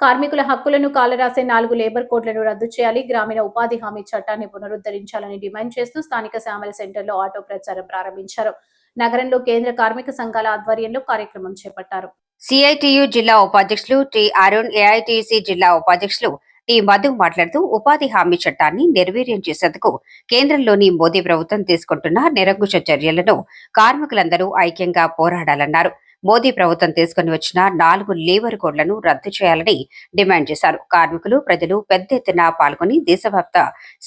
కార్మికుల హక్కులను కాలరాసే నాలుగు లేబర్ కోడ్లను రద్దు చేయాలి. గ్రామీణ ఉపాధి హామీ చట్టాన్ని పునరుద్ధరించాలని డిమాండ్ చేస్తూ స్థానిక శ్యామల సెంటర్లో ఆటో ప్రచారం ప్రారంభించారు. నగరంలో కేంద్ర కార్మిక సంఘాల ఆధ్వర్యంలో కార్యక్రమం చేపట్టారు. సిఐటియు జిల్లా ఉపాధ్యక్షులు టి అరుణ్ ఏఐటిసి జిల్లా ఉపాధ్యక్షులు టి మధు మాట్లాడుతూ ఉపాధి హామీ చట్టాన్ని నిర్వీర్యం చేసేందుకు కేంద్రంలోని మోదీ ప్రభుత్వం తీసుకుంటున్న నిరంకుశ చర్యలను కార్మికులందరూ ఐక్యంగా పోరాడాలన్నారు. మోదీ ప్రభుత్వం తీసుకుని వచ్చిన నాలుగు లేబర్ కోడ్లను రద్దు చేయాలని డిమాండ్ చేశారు. కార్మికులు ప్రజలు పెద్ద ఎత్తున పాల్గొని దేశవ్యాప్త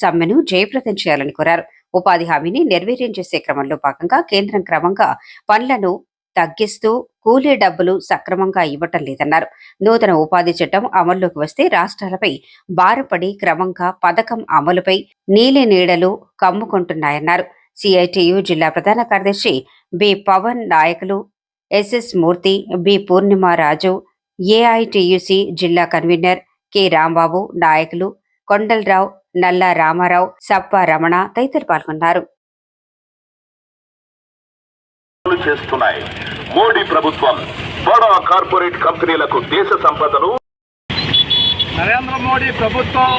సమ్మెను జయప్రదం చేయాలని కోరారు. ఉపాధి హామీని నిర్వీర్యం చేసే క్రమంలో భాగంగా కేంద్రం క్రమంగా పనులను తగ్గిస్తూ కూలీ డబ్బులు సక్రమంగా ఇవ్వటం లేదన్నారు. నూతన ఉపాధి చట్టం అమల్లోకి వస్తే రాష్ట్రాలపై భారపడి క్రమంగా పథకం అమలుపై నీలి నీడలు కమ్ముకుంటున్నాయన్నారు. సిఐటియు జిల్లా ప్రధాన కార్యదర్శి బి పవన్ నాయకులు SS Murthy B Purnimaraju AITUC జిల్లా కన్వీనర్ కె రాంబాబు నాయకులు కొండలరావు నల్లా రామారావు సప్ప రమణ తదితరులు పాల్గొన్నారు. చేస్తున్నాయి. మోడీ ప్రభుత్వం బడా కార్పొరేట్ కంపెనీలకు దేశ సంపదను నరేంద్ర మోడీ ప్రభుత్వం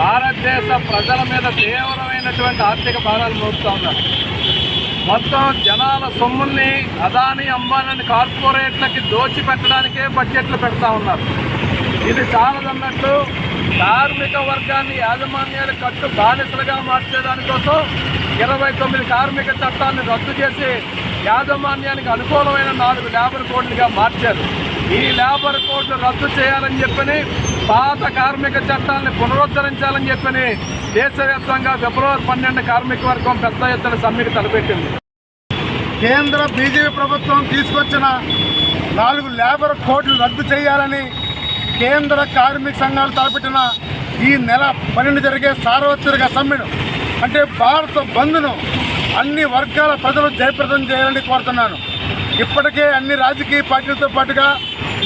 భారతదేశ ప్రజల మీద తీవ్రమైనటువంటి ఆర్థిక భారాలు మోపుతా ఉన్నారు. మొత్తం జనాల సొమ్ముల్ని అదాని అంబానీ కార్పొరేట్లకి దోచిపెట్టడానికే బడ్జెట్లు పెడతా ఉన్నారు. ఇది చాలదన్నట్టు కార్మిక వర్గాన్ని యాజమాన్యాలు కట్టు బానిసలుగా మార్చేదానికోసం ఇరవై తొమ్మిది కార్మిక చట్టాన్ని రద్దు చేసి యాజమాన్యానికి అనుకూలమైన నాలుగు లేబర్ కోడ్లుగా మార్చారు. ఈ లేబర్ కోడ్లు రద్దు చేయాలని చెప్పని పాత కార్మిక చట్టాలను పునరుద్ధరించాలని చెప్పని దేశవ్యాప్తంగా ఫిబ్రవరి పన్నెండు కార్మిక వర్గం పెద్ద ఎత్తున సమ్మెకు తలపెట్టింది. కేంద్ర బీజేపీ ప్రభుత్వం తీసుకొచ్చిన నాలుగు లేబర్ కోడ్లు రద్దు చేయాలని కేంద్ర కార్మిక సంఘాలు తలపెట్టిన ఈ నెల పన్నెండు జరిగే సార్వత్రిక సమ్మెను అంటే భారత బంద్ను అన్ని వర్గాల ప్రజలు జయప్రదం చేయాలని కోరుతున్నాను. ఇప్పటికే అన్ని రాజకీయ పార్టీలతో పాటుగా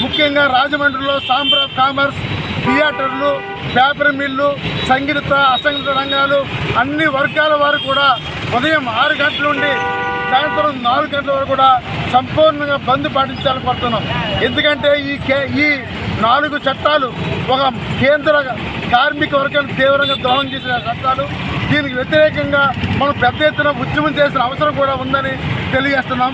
ముఖ్యంగా రాజమండ్రిలో సాంబర్ ఆఫ్ కామర్స్ థియేటర్లు పేపర్ మిల్లు సంగీత అసంగీత రంగాలు అన్ని వర్గాల వారు కూడా ఉదయం ఆరు గంటల నుండి సాయంత్రం నాలుగు గంటల వరకు కూడా సంపూర్ణంగా బంద్ పాటించాలని కోరుతున్నాం. ఎందుకంటే ఈ కే ఈ నాలుగు చట్టాలు ఒక కేంద్ర కార్మిక వర్గాన్ని తీవ్రంగా ద్రోహం చేసిన చట్టాలు. దీనికి వ్యతిరేకంగా మనం పెద్ద ఎత్తున ఉద్యమం చేసిన అవసరం కూడా ఉందని తెలియజేస్తున్నాం.